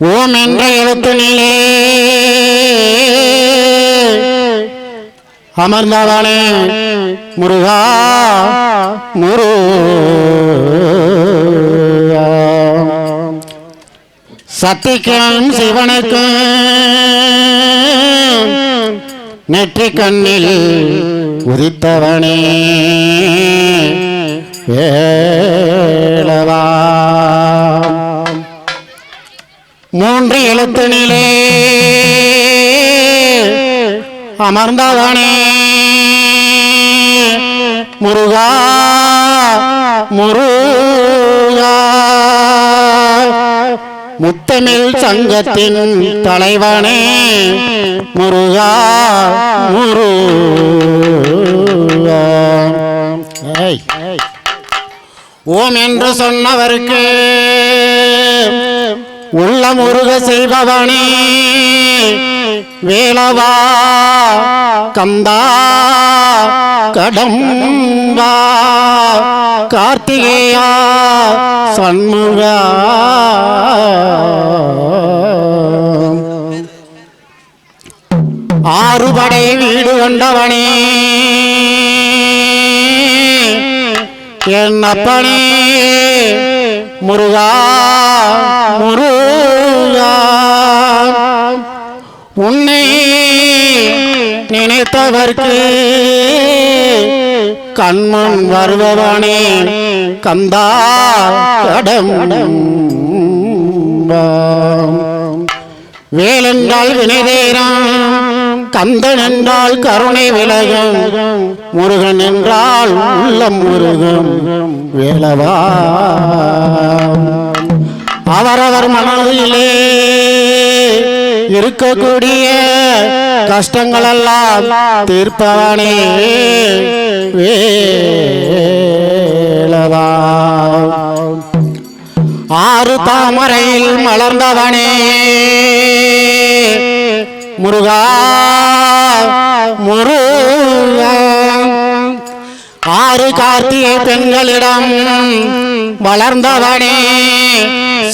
ஓம் என்ற எழுத்தினிலே அமர்ந்தவனே முருகா முரு. சத்திக்கும் சிவனுக்கும் நெற்றி கண்ணில் உதித்தவனே வேளவா மூன்று எழுத்து நிலே அமர்ந்தவனே முருகா முருகா. முத்தமிழ் சங்கத்தின் தலைவனே. முருகா முருகா. ஓம் என்று சொன்னவருக்கு உள்ள முருக செய்பவனே. வேலவா கந்தா கடம்பா கார்த்திகேயா சண்முகா. ஆறுபடை வீடு கொண்டவனே. என் அப்பனே முருகா முருகா நினைத்தவர்க்கு கண்மண் வருபவனே கந்தா கடம் வேலென்றால் வினைதேராம் கந்தன் என்றால் கருணை விலகும் முருகன் என்றால் உள்ளம் முருகும் வேலவா. அவரவர் மனதிலே இருக்கக்கூடிய கஷ்டங்களெல்லாம் தீர்ப்பவனே. வேலவா. ஆறு தாமரையில் மலர்ந்தவனே. முருகா முருகா. ஆறு கார்த்திகை பெண்களிடம் வளர்ந்தவனே.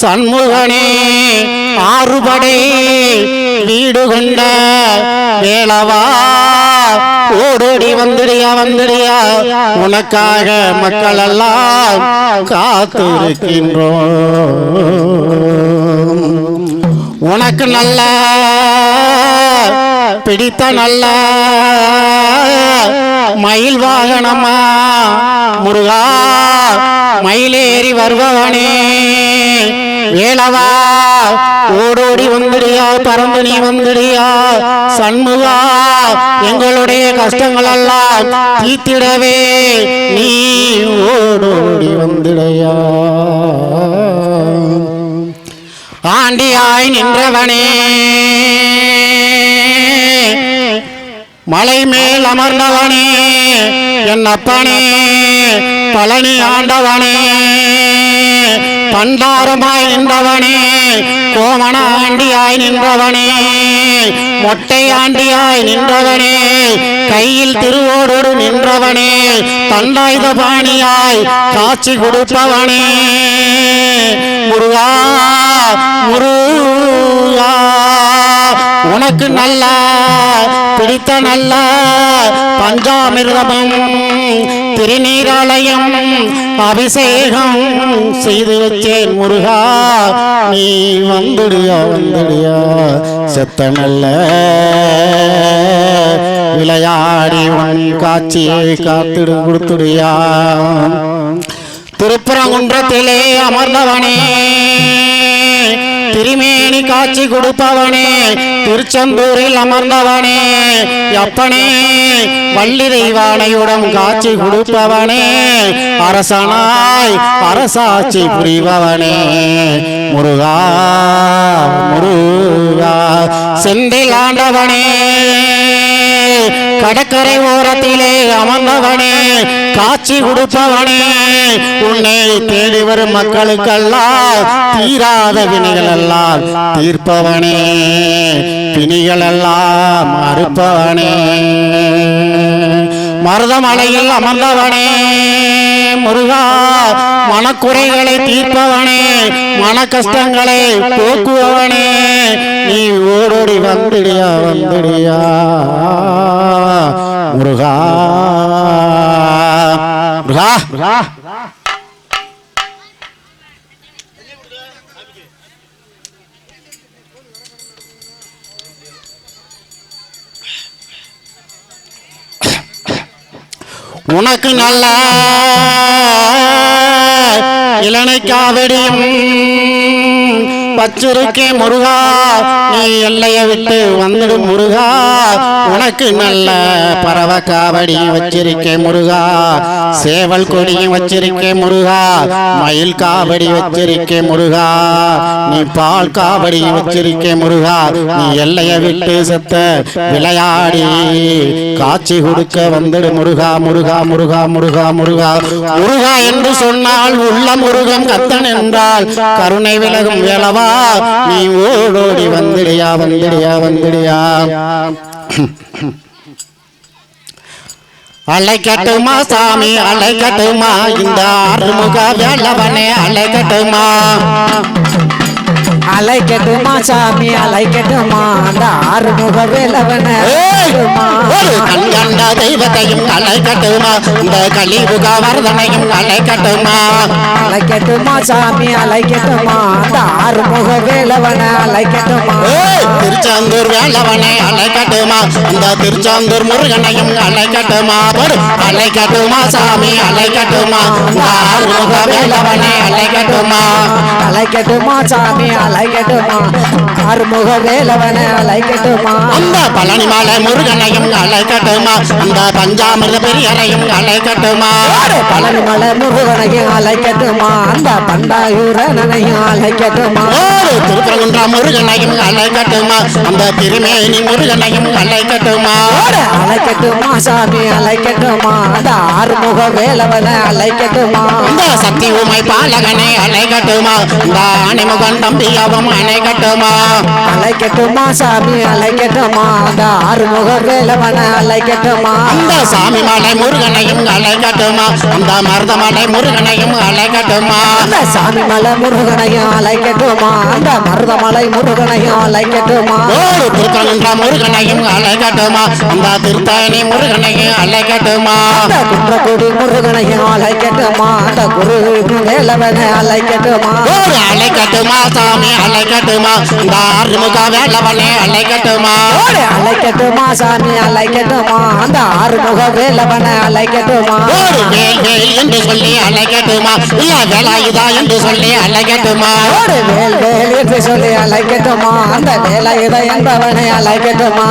சண்முகனே ஆறுபடை வீடு கொண்ட வேளவா? ஓடோடி வந்துடியா வந்துடியா? உனக்காக மக்கள் எல்லாம் காத்திருக்கின்றோம். உனக்கு நல்ல பிடித்த நல்ல மயில் வாகனமா? முருகா மயிலேறி வருபவனே. வேளவா? ஓடோடி வந்துடியா பறந்து நீ வந்துடியா? சண்முகா எங்களுடைய கஷ்டங்கள் எல்லாம் தீத்திடவே நீ ஓடோடி வந்துடையா? ஆண்டியாய் நின்றவனே மலை மேல் அமர்ந்தவனே என் அப்பனே பழனி ஆண்டவனே பண்டாரமாய் நின்றவனே கோமண ஆண்டியாய் நின்றவனே. மொட்டை ஆண்டியாய் நின்றவனே. கையில் திருவோரோடு நின்றவனே. தண்டாயுத பாணியாய் காட்சி கொடுப்பவனே. முருகா முருகா உனக்கு நல்ல பிடித்த நல்ல பஞ்சாமிர்தமும் திருநீராலயம் அபிஷேகம் செய்து வச்சேன் முருகா. நீ வந்துடியா வந்துடியா. செத்த நல்ல விளையாடி உன் காட்சியை காத்திடு கொடுத்துடியா. திருப்புறங்குன்றத்திலே அமர்ந்தவனே. திருமேனி காட்சி கொடுப்பவனே திருச்செந்தூரில் அமர்ந்தவனே அப்பனே வள்ளி தெய்வானையுடன் காட்சி கொடுப்பவனே அரசனாய் அரசாட்சி புரிபவனே முருகா முருகா செந்தில் ஆண்டவனே கடற்கரை ஓரத்திலே அமர்ந்தவனே காட்சி கொடுப்பவனே. உன்னை தேடி வரும் மக்களுக்கெல்லாம் தீராத வினைகள் எல்லாம் தீர்ப்பவனே. பிணிகள் எல்லாம் மறுப்பவனே மருதமலையில் அமர்ந்தவனே முருகா மனக்குறைகளை தீர்ப்பவனே மன கஷ்டங்களை போக்குவவனே நீ ஓடோடி வந்துடியா வந்துடியா. முருகா முருகா. முருகா. உனக்கு நல்லா എല്ലാവരെയും காவடியும் முருகா நீ எல்லைய விட்டு வந்துடும் முருகா. உனக்கு நல்ல பறவை காவடியும் வச்சிருக்கேன் முருகா. சேவல் கொடியும் வச்சிருக்கேன் முருகா. மயில் காவடி வச்சிருக்கேன் முருகா. நீ பால் காவடியும் வச்சிருக்கேன் முருகா. நீ எல்லைய விட்டு செத்த விளையாடி காட்சி கொடுக்க வந்துடு முருகா முருகா முருகா முருகா முருகா. முருகா என்று சொன்னால் உள்ள முருகன் கத்தன் என்றால் கருணை விலகும் வேலவா நீ ஓடோடி வந்துடையா வந்துடையா வந்துடையா? அலைக்கட்டுமா சாமி அலைக்கட்டுமா? இந்த ஆறுமுக வேலவனே அலைக்கட்டுமா? அலைக்கட்டுமா சாமி அலைக்கட்டுமா அந்த ஆறுமுக வேலவன கண்ட தெய்வத்தையும் அலைக்கட்டுமா இந்த கலியுக வரதனையும் அலைக்கட்டுமா அலைக்கட்டுமா சாமி அலைக்கட்டுமா அந்த ஆறுமுக வேலவன அலைக்கட்டுமா! திருச்செந்தூர் வேலவனை அலைக்கட்டுமா இந்த திருச்செந்தூர் முருகனையும் அலைக்கட்டுமா அலைக்கட்டுமா சாமி அலைக்கட்டுமா ஆறுமுக வேலவனை அலைக்கட்டுமா அலைக்கட்டுமா சாமி அலைக்கட்டுமா? ஆறுமுக வேலவன அலைக்கட்டுமா? அந்த பழனிமலை முருகனையும் அலைக்கட்டுமா? அந்த பஞ்சாமிர்த பெரியரையும் அலைக்கட்டுமா? பழனிமலை முருகனையும் அலைக்கட்டுமா? அந்த பண்டாயூரனையும் அலைக்கட்டுமா? திருப்பரங்குன்ற முருகனையும் அலைக்கட்டுமா? அந்த திருமேனி முருகனையும் அலைக்கட்டுமா? அலைக்கட்டுமா சாமி அலைக்கட்டுமா? அந்த ஆறுமுக வேலவன அலைக்கட்டுமா? இந்த சக்தி உமை பாலகனை அலைக்கட்டுமா? இந்த அணிமுகன் தம்பியாவும் அணைக்கட்டுமா அலைக்கட்டுமா சாமி அலைக்கட்டுமா அந்த ஆறுமுக வேலவன அலைக்கட்டுமா அந்த சாமி மலை முருகனையும் அலைக்கட்டுமா அந்த மருதமலை முருகனையும் அலைக்கட்டுமா அந்த சாமி மலை முருகனையும் அலைக்கட்டுமா அந்த மருதமலை முருகனையும் அலைக்கட்டுமா ஒரு திருப்பரங்குன்ற முருகனையும் அலைக்கட்டுமா அந்த திருத்தணி முருகனையும் அலைக்கட்டுமா அந்த குன்றக்குடி முருகனையும் அலைக்கட்டுமா அந்த குரு வேலவன அலைக்கட்டுமா ஒரு அலைக்கட்டுமா சாமி அலைக்கட்டுமா இந்த ஆறுமுக வேலவனே அலைக்கட்டுமா ஓடு, அலைக்கட்டுமா சாமி அலைக்கட்டுமா அந்த ஆறுமுக வேலவன அலைக்கட்டுமா ஒரு வேல் வேல் என்று சொல்லி அலைக்கட்டுமா இல்ல வேலாயுதா என்று சொல்லி அலைக்கட்டுமா ஓடு வேல் வேல் என்று சொல்லி அலைக்கட்டுமா அந்த வேலாயுத என்பவனை அலைக்கட்டுமா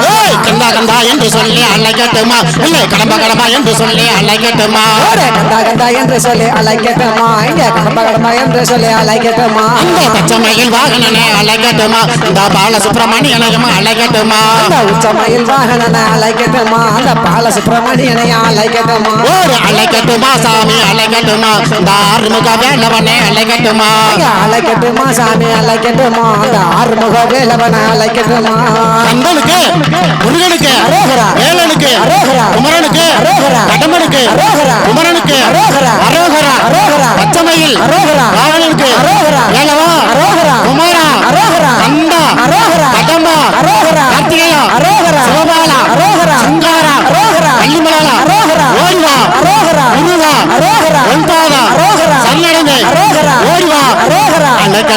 கந்தா கந்தா என்று சொல்லி அலைக்கட்டுமா இல்லை கடம்ப கடம்பா என்று சொல்லி அலைக்கட்டுமா கந்தா கந்தா என்று சொல்லி அலைக்கட்டுமா இங்க கடம்ப கடம்ப என்று சொல்லி அலைக்கட்டுமா அந்த பச்சைமயில் வாகனனே அலைக்கட்டுமா இந்த பாலசுப்ரமணியனையும் அலைக்கட்டுமா அந்த உச்சமயில் வாகனனை அலைக்கட்டுமா அந்த பால சுப்பிரமணியனையும் அலைக்கட்டுமா ஒரு அலைக்கட்டுமா சாமி அலைக்கட்டுமா இந்த ஆறுமுக வேலவனே அலைக்கட்டுமா இங்க அலைக்கட்டுமா சாமி அலைக்கட்டுமா அந்த ஆறுமுக வேலவனை அலைக்கட்டுமா கந்தனுக்கு முருகனுக்கு அரோகரா. வேலனுக்கு அரோகரா. குமரனுக்கு அரோகரா. கடம்பனுக்கு அரோகரா. குமரனுக்கு அரோகரா. அரோகரா அரோகரா. பச்சைமயில் அரோகரா.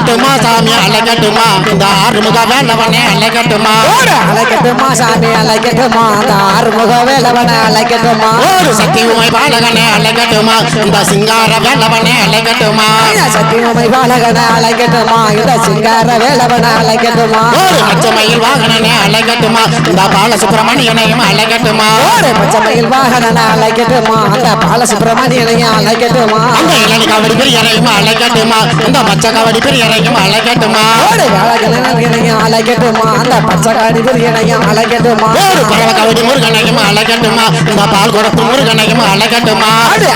அரோகரா. அலைக்கட்டுமா சாமி அலைக்கட்டுமா இந்த ஆறுமுக வேலவனே அலைக்கட்டுமா ஓடு அலைக்கட்டுமா சாமி அலைக்கட்டுமா அந்த ஆறுமுக வேலவனை அலைக்கட்டுமா ஒரு சக்தி உமை பாலகனே அலைக்கட்டுமா இந்த சிங்கார வேலவனே அலைக்கட்டுமா சத்தியமை பாலகனை அலைக்கட்டுமா இந்த சிங்கார வேலவனை அலைக்கட்டுமா ஒரு பச்சைமயில் வாகனனே அலைக்கட்டுமா இந்த பாலசுப்ரமணியனையும் அலைக்கட்டுமா ஓடு பச்சைமயில் வாகனனை அலைக்கட்டுமா அந்த பாலசுப்பிரமணியனையும் அலைக்கட்டுமா அந்த இளநி கவடி பிரியனையும் அலைக்கட்டுமா இந்த பச்சை கவடி பிரியனை முருகனையும் அழைக்கட்டுமா ஓடு வேலைகளையும் அழைக்கட்டுமா அந்த பச்சைக்காரி பிரியனையும் அழைக்கட்டுமா ஒரு பறவை கவடி முருகனையும் அழைக்கட்டுமா இந்த பால் கொடுத்து முருகனையும் அழைக்கட்டுமா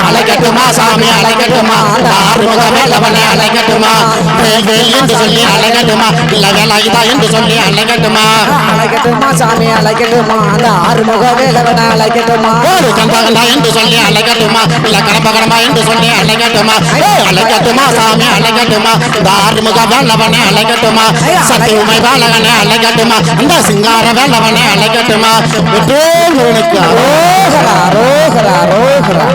அழைக்கட்டுமா சாமி அழைக்கட்டுமா இந்த ஆறுமுக வேலவனை வேல் என்று சொல்லி அழைக்கட்டுமா இல்ல வேலாயுதா என்று சொல்லி அழைக்கட்டுமா அழைக்கட்டுமா சாமி அழைக்கட்டுமா அந்த ஆறுமுக வேலவனை அழைக்கட்டுமா ஒரு கந்தகண்டா என்று சொல்லி அழகட்டுமா இல்ல கடப்பகடமா என்று சொல்லி அழகட்டுமா அழகட்டுமா சாமி அழகட்டுமா இந்த வல்லவனே அழகட்டுமா அழைக்கட்டுமா? சக்தி உமை பாலகனை அழைக்கட்டுமா? இந்த சிங்கார வல்லவனே அழகட்டுமா வெற்றே முருகனுக்கு அரோகரா அரோகரா அரோகரா.